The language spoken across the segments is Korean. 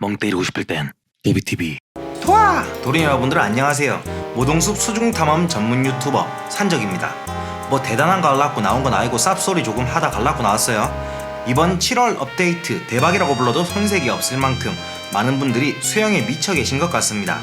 멍 때리고 싶을 땐 도비TV 토아! 도린 여러분들 안녕하세요. 모동숲 수중 탐험 전문 유튜버 산적입니다. 뭐 대단한 거 하려고 나온 건 아니고 쌉소리 조금 하다 갈라고 나왔어요. 이번 7월 업데이트 대박이라고 불러도 손색이 없을 만큼 많은 분들이 수영에 미쳐 계신 것 같습니다.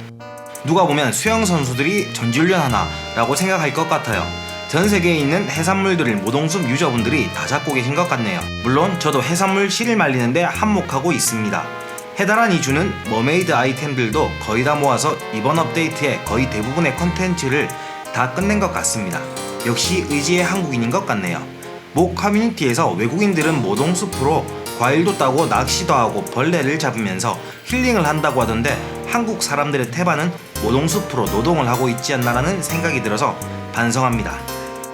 누가 보면 수영 선수들이 전지훈련 하나 라고 생각할 것 같아요. 전 세계에 있는 해산물들을 모동숲 유저분들이 다 잡고 계신 것 같네요. 물론 저도 해산물 실을 말리는데 한몫하고 있습니다. 해달한 이주는 머메이드 아이템들도 거의 다 모아서 이번 업데이트에 거의 대부분의 컨텐츠를 다 끝낸 것 같습니다. 역시 의지의 한국인인 것 같네요. 모 커뮤니티에서 외국인들은 모동 숲으로 과일도 따고 낚시도 하고 벌레를 잡으면서 힐링을 한다고 하던데 한국 사람들의 태반은 모동 숲으로 노동을 하고 있지 않나라는 생각이 들어서 반성합니다.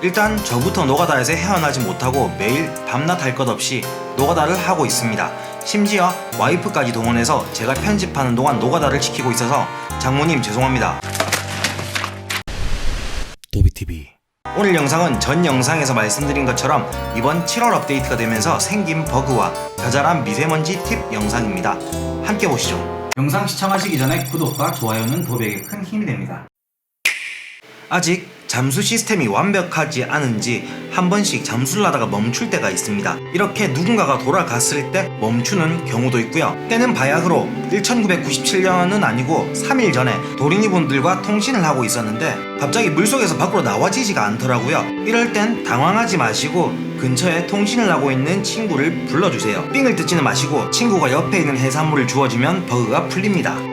일단 저부터 노가다에서 헤어나지 못하고 매일 밤낮 할 것 없이 노가다를 하고 있습니다. 심지어 와이프까지 동원해서 제가 편집하는 동안 노가다를 지키고 있어서 장모님 죄송합니다. 도비TV 오늘 영상은 전 영상에서 말씀드린 것처럼 이번 7월 업데이트가 되면서 생긴 버그와 자잘한 미세먼지 팁 영상입니다. 함께 보시죠. 영상 시청하시기 전에 구독과 좋아요는 도배에게 큰 힘이 됩니다. 아직 잠수 시스템이 완벽하지 않은지 한 번씩 잠수를 하다가 멈출 때가 있습니다. 이렇게 누군가가 돌아갔을 때 멈추는 경우도 있고요. 때는 바야흐로 1997년은 아니고 3일 전에 도린이 분들과 통신을 하고 있었는데 갑자기 물속에서 밖으로 나와지지가 않더라고요. 이럴 땐 당황하지 마시고 근처에 통신을 하고 있는 친구를 불러주세요. 삥을 뜯지는 마시고 친구가 옆에 있는 해산물을 주어주면 버그가 풀립니다.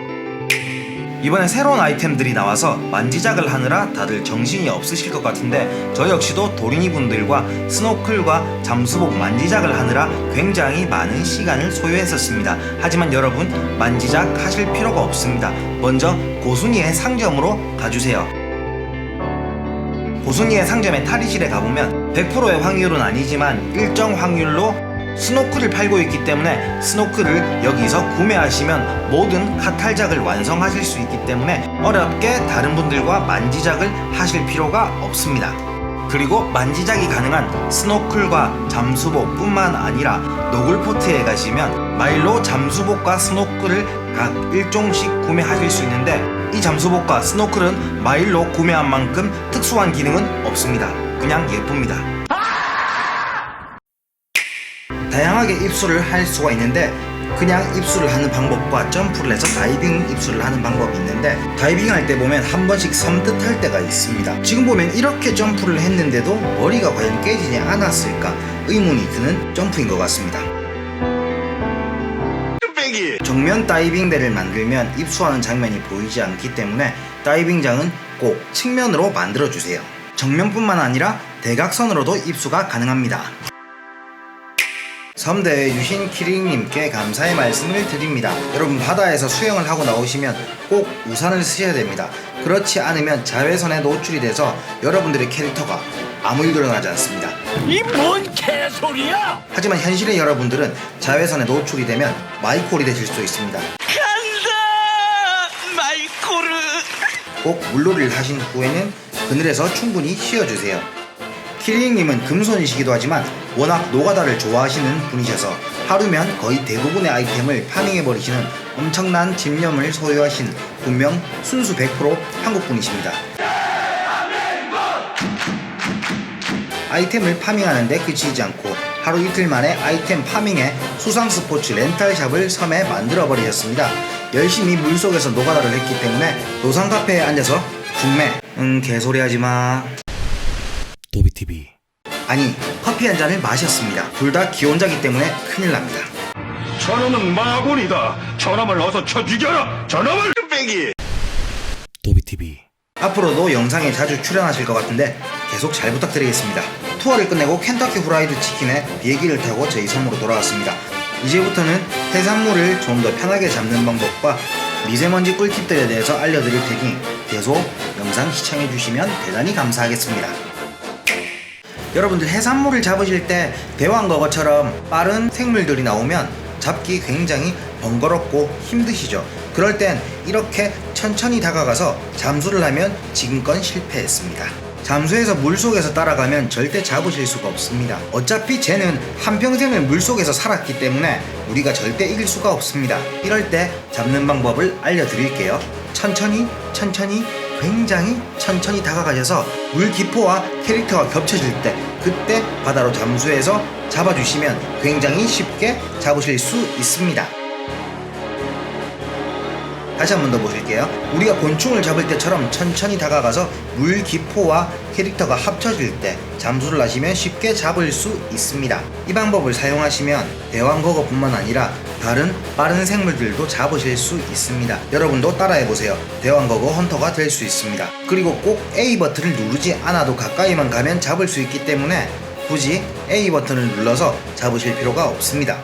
이번에 새로운 아이템들이 나와서 만지작을 하느라 다들 정신이 없으실 것 같은데 저 역시도 도린이 분들과 스노클과 잠수복 만지작을 하느라 굉장히 많은 시간을 소요했었습니다. 하지만 여러분 만지작 하실 필요가 없습니다. 먼저 고순이의 상점으로 가주세요. 고순이의 상점의 탈의실에 가보면 100%의 확률은 아니지만 일정 확률로 스노클을 팔고 있기 때문에 스노클을 여기서 구매하시면 모든 카탈작을 완성하실 수 있기 때문에 어렵게 다른 분들과 만지작을 하실 필요가 없습니다. 그리고 만지작이 가능한 스노클과 잠수복 뿐만 아니라 노글포트에 가시면 마일로 잠수복과 스노클을 각 1종씩 구매하실 수 있는데 이 잠수복과 스노클은 마일로 구매한 만큼 특수한 기능은 없습니다. 그냥 예쁩니다. 다양하게 입수를 할 수가 있는데 그냥 입수를 하는 방법과 점프를 해서 다이빙 입수를 하는 방법이 있는데 다이빙 할 때 보면 한 번씩 섬뜩할 때가 있습니다. 지금 보면 이렇게 점프를 했는데도 머리가 과연 깨지지 않았을까 의문이 드는 점프인 것 같습니다. 정면 다이빙대를 만들면 입수하는 장면이 보이지 않기 때문에 다이빙장은 꼭 측면으로 만들어주세요. 정면뿐만 아니라 대각선으로도 입수가 가능합니다. 섬대 유신 키링님께 감사의 말씀을 드립니다. 여러분 바다에서 수영을 하고 나오시면 꼭 우산을 쓰셔야 됩니다. 그렇지 않으면 자외선에 노출이 돼서 여러분들의 캐릭터가 아무 일도 일어나지 않습니다. 이 뭔 개소리야 하지만 현실의 여러분들은 자외선에 노출이 되면 마이콜이 되실 수 있습니다. 간다 마이코르 꼭 물놀이를 하신 후에는 그늘에서 충분히 쉬어주세요. 키링님은 금손이시기도 하지만 워낙 노가다를 좋아하시는 분이셔서 하루면 거의 대부분의 아이템을 파밍해버리시는 엄청난 집념을 소유하신 분명 순수 100% 한국분이십니다. 아이템을 파밍하는데 그치지 않고 하루 이틀 만에 아이템 파밍에 수상 스포츠 렌탈샵을 섬에 만들어 버리셨습니다. 열심히 물속에서 노가다를 했기 때문에 노상 카페에 앉아서 중매 응 개소리 하지마 도비TV 아니 커피 한 잔을 마셨습니다. 둘 다 기혼자기 때문에 큰일 납니다. 저놈은 마군이다. 저놈을 어서 쳐 죽여라. 저놈을 빼기. 도비TV 앞으로도 영상에 자주 출연하실 것 같은데 계속 잘 부탁드리겠습니다. 투어를 끝내고 켄터키 후라이드 치킨에 비행기를 타고 저희 섬으로 돌아왔습니다. 이제부터는 해산물을 좀 더 편하게 잡는 방법과 미세먼지 꿀팁들에 대해서 알려드릴 테니 계속 영상 시청해 주시면 대단히 감사하겠습니다. 여러분들 해산물을 잡으실 때 대왕거거처럼 빠른 생물들이 나오면 잡기 굉장히 번거롭고 힘드시죠. 그럴 땐 이렇게 천천히 다가가서 잠수를 하면 지금껏 실패했습니다. 잠수해서 물속에서 따라가면 절대 잡으실 수가 없습니다. 어차피 쟤는 한평생을 물속에서 살았기 때문에 우리가 절대 이길 수가 없습니다. 이럴 때 잡는 방법을 알려드릴게요. 천천히, 천천히, 굉장히 천천히 다가가셔서 물 기포와 캐릭터가 겹쳐질 때 그때 바다로 잠수해서 잡아주시면 굉장히 쉽게 잡으실 수 있습니다. 다시 한 번 더 보실게요. 우리가 곤충을 잡을 때처럼 천천히 다가가서 물 기포와 캐릭터가 합쳐질 때 잠수를 하시면 쉽게 잡을 수 있습니다. 이 방법을 사용하시면 대왕거거뿐만 아니라 다른 빠른 생물들도 잡으실 수 있습니다. 여러분도 따라해보세요. 대왕거거 헌터가 될 수 있습니다. 그리고 꼭 A 버튼을 누르지 않아도 가까이만 가면 잡을 수 있기 때문에 굳이 A 버튼을 눌러서 잡으실 필요가 없습니다.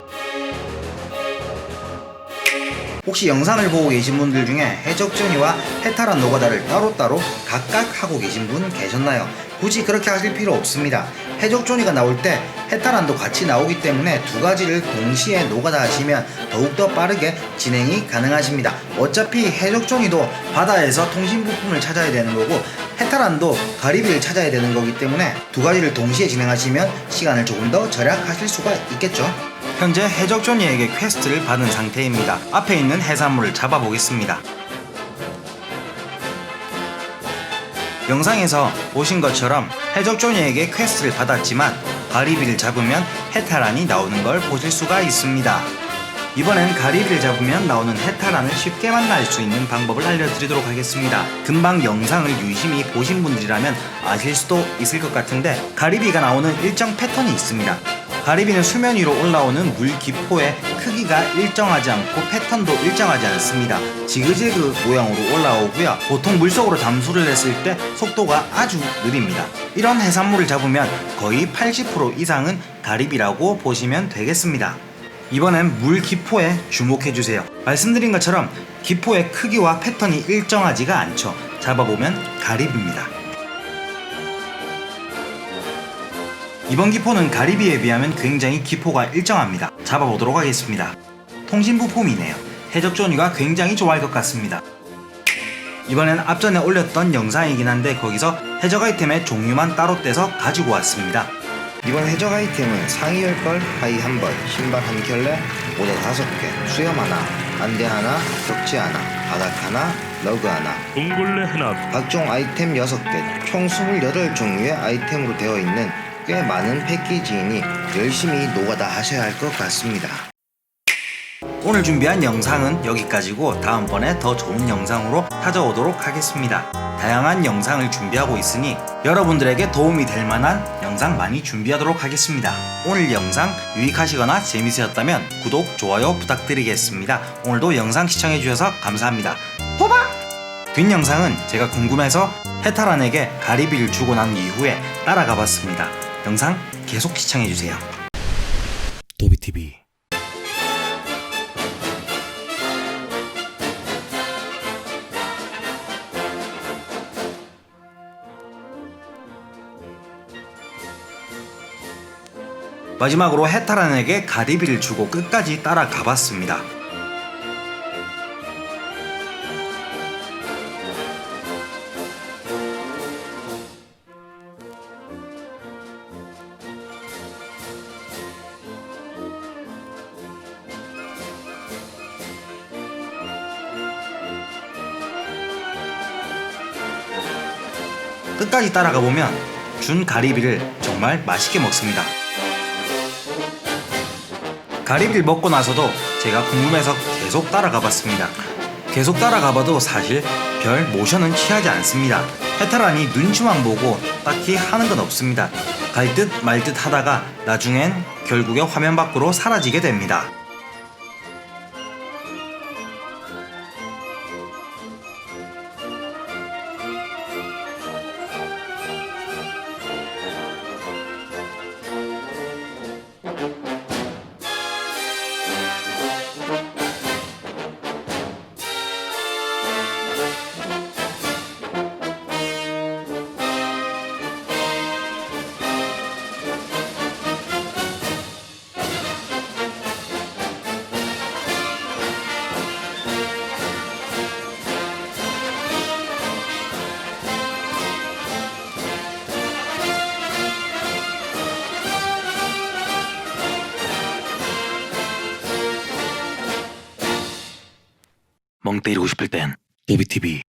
혹시 영상을 보고 계신 분들 중에 해적전이와 해탈한 노가다를 따로따로 각각 하고 계신 분 계셨나요? 굳이 그렇게 하실 필요 없습니다. 해적존이가 나올 때 해탈한도 같이 나오기 때문에 두 가지를 동시에 노가다 하시면 더욱더 빠르게 진행이 가능하십니다. 어차피 해적존이도 바다에서 통신 부품을 찾아야 되는 거고 해탈한도 가리비를 찾아야 되는 거기 때문에 두 가지를 동시에 진행하시면 시간을 조금 더 절약하실 수가 있겠죠. 현재 해적존이에게 퀘스트를 받은 상태입니다. 앞에 있는 해산물을 잡아보겠습니다. 영상에서 보신 것처럼 해적존이에게 퀘스트를 받았지만 가리비를 잡으면 해탈란이 나오는 걸 보실 수가 있습니다. 이번엔 가리비를 잡으면 나오는 해탈란을 쉽게 만날 수 있는 방법을 알려드리도록 하겠습니다. 금방 영상을 유심히 보신 분들이라면 아실 수도 있을 것 같은데 가리비가 나오는 일정 패턴이 있습니다. 가리비는 수면 위로 올라오는 물 기포의 크기가 일정하지 않고 패턴도 일정하지 않습니다. 지그재그 모양으로 올라오고요. 보통 물속으로 잠수를 했을 때 속도가 아주 느립니다. 이런 해산물을 잡으면 거의 80% 이상은 가리비라고 보시면 되겠습니다. 이번엔 물 기포에 주목해 주세요. 말씀드린 것처럼 기포의 크기와 패턴이 일정하지가 않죠. 잡아보면 가리비입니다. 이번 기포는 가리비에 비하면 굉장히 기포가 일정합니다. 잡아보도록 하겠습니다. 통신 부품이네요. 해적존이가 굉장히 좋아할 것 같습니다. 이번엔 앞전에 올렸던 영상이긴 한데 거기서 해적 아이템의 종류만 따로 떼서 가지고 왔습니다. 이번 해적 아이템은 상의 10벌, 하의 1벌, 신발 한 켤레, 모자 5개, 수염 하나, 안대 하나, 벽지 하나, 바닥 하나, 러그 하나, 둥글레 하나 각종 아이템 6개, 총 28종류의 아이템으로 되어 있는 꽤 많은 패키지이니 열심히 노가다 하셔야 할 것 같습니다. 오늘 준비한 영상은 여기까지고 다음번에 더 좋은 영상으로 찾아오도록 하겠습니다. 다양한 영상을 준비하고 있으니 여러분들에게 도움이 될 만한 영상 많이 준비하도록 하겠습니다. 오늘 영상 유익하시거나 재밌으셨다면 구독, 좋아요 부탁드리겠습니다. 오늘도 영상 시청해주셔서 감사합니다. 호박! 뒷 영상은 제가 궁금해서 해탈란에게 가리비를 주고 난 이후에 따라가 봤습니다. 영상 계속 시청해주세요. 도비TV 마지막으로 해탈란에게 가리비를 주고 끝까지 따라가 봤습니다. 끝까지 따라가 보면 준 가리비를 정말 맛있게 먹습니다. 가리비를 먹고 나서도 제가 궁금해서 계속 따라가 봤습니다. 계속 따라가 봐도 사실 별 모션은 취하지 않습니다. 해탈란이 눈치만 보고 딱히 하는 건 없습니다. 갈 듯 말 듯 하다가 나중엔 결국에 화면 밖으로 사라지게 됩니다. 멍 때리고 싶을 땐 도비TV